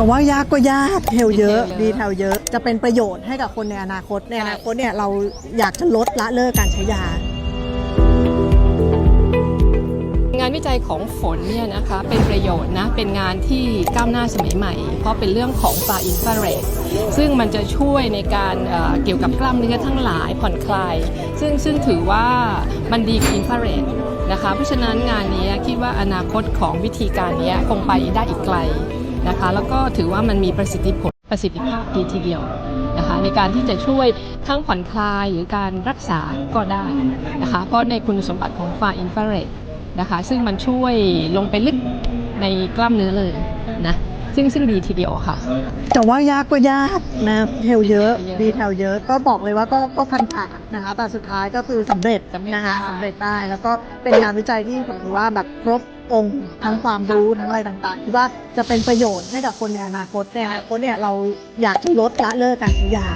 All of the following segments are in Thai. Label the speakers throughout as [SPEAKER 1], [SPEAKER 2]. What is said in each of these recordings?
[SPEAKER 1] จะว่ายากก็ยากเทลเยอะ
[SPEAKER 2] ดี
[SPEAKER 1] ดี
[SPEAKER 2] เท
[SPEAKER 1] เท
[SPEAKER 2] ล
[SPEAKER 1] ล
[SPEAKER 2] เย
[SPEAKER 1] เย
[SPEAKER 2] อะ
[SPEAKER 1] อะ จะเป็นประโยชน์ให้กับคนในอนาคต ในอนาคตเนี่ยเราอยากจะลดละเลิกการใช้ยา
[SPEAKER 2] งานวิจัยของฝนเนี่ยนะคะเป็นประโยชน์นะ เป็นงานที่ก้าวหน้าสมัยใหม่ เพราะเป็นเรื่องของฟาอินฟราเรดซึ่งมันจะช่วยในการเอ่อเกี่ยวกับกล้ามเนื้อทั้งหลายผ่อนคลาย ซึ่งซึ่งถือว่ามันดีกว่าอินฟราเรดนะคะเพราะฉะนั้นงานนี้คิดว่าอนาคตของวิธีการนี้คงไปได้อีกไกล นะคะ แล้วก็ถือว่ามันมีประสิทธิผลประสิทธิภาพดีทีเดียวนะคะในการที่จะช่วยทั้งผ่อนคลายหรือการรักษาก็ได้นะคะเพราะในคุณสมบัติของฟาอินฟราเรดนะคะซึ่งมันช่วยลงไปลึกในกล้ามเนื้อเลยนะ ซึ่งซึ่งดีทีเดียวค่ะ
[SPEAKER 1] จะว่ายากก็ยากนะเทลเยอะ
[SPEAKER 2] เยอะ
[SPEAKER 1] ดีเทลเยอะก็บอกเลยว่าก็ก็พันผ่านนะคะแต่สุดท้ายก็คือสำเร็จ
[SPEAKER 2] สำเร็จ
[SPEAKER 1] นะคะ
[SPEAKER 2] ได้
[SPEAKER 1] สำเร็จได้แล้วก็เป็นงานวิจัยที่ผมว่าแบบครบองค์ทั้งความรู้ทั้งอะไรต่างๆคิดว่าจะเป็นประโยชน์ให้กับคนในอนาคตในอนาคตเนี่ยเราอยากจะลดละเลิกการใช้ยา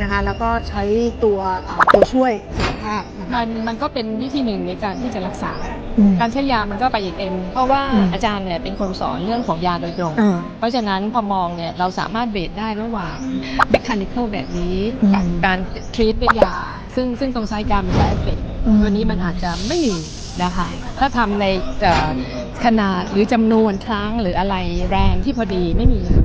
[SPEAKER 1] นะคะแล้วก็ใช้ตัวเอ่อตัวช่วยสุขภาพนะคะ
[SPEAKER 2] มันมันก็เป็นวิธีหนึ่งในการที่จะรักษา
[SPEAKER 1] อืม
[SPEAKER 2] การใช้ยามันก็ไปอีกเอ็นเพราะว่า
[SPEAKER 1] อืม
[SPEAKER 2] อาจารย์เนี่ยเป็นคนสอนเรื่องของยาโดยตรง
[SPEAKER 1] อ่า
[SPEAKER 2] เพราะฉะนั้นพอมองเนี่ยเราสามารถเบรดได้ระหว่าง mechanical แบบนี้
[SPEAKER 1] อืม
[SPEAKER 2] กับการ treat ด้วยยาซึ่งซึ่งตรงไซการมันจะเอฟเฟก
[SPEAKER 1] อืม
[SPEAKER 2] ตัวนี้มันอาจจะไม่มีนะคะถ้าทำในเอ่อขนาดหรือจำนวนครั้งหรืออะไรแรงที่พอดีไม่มีค่ะ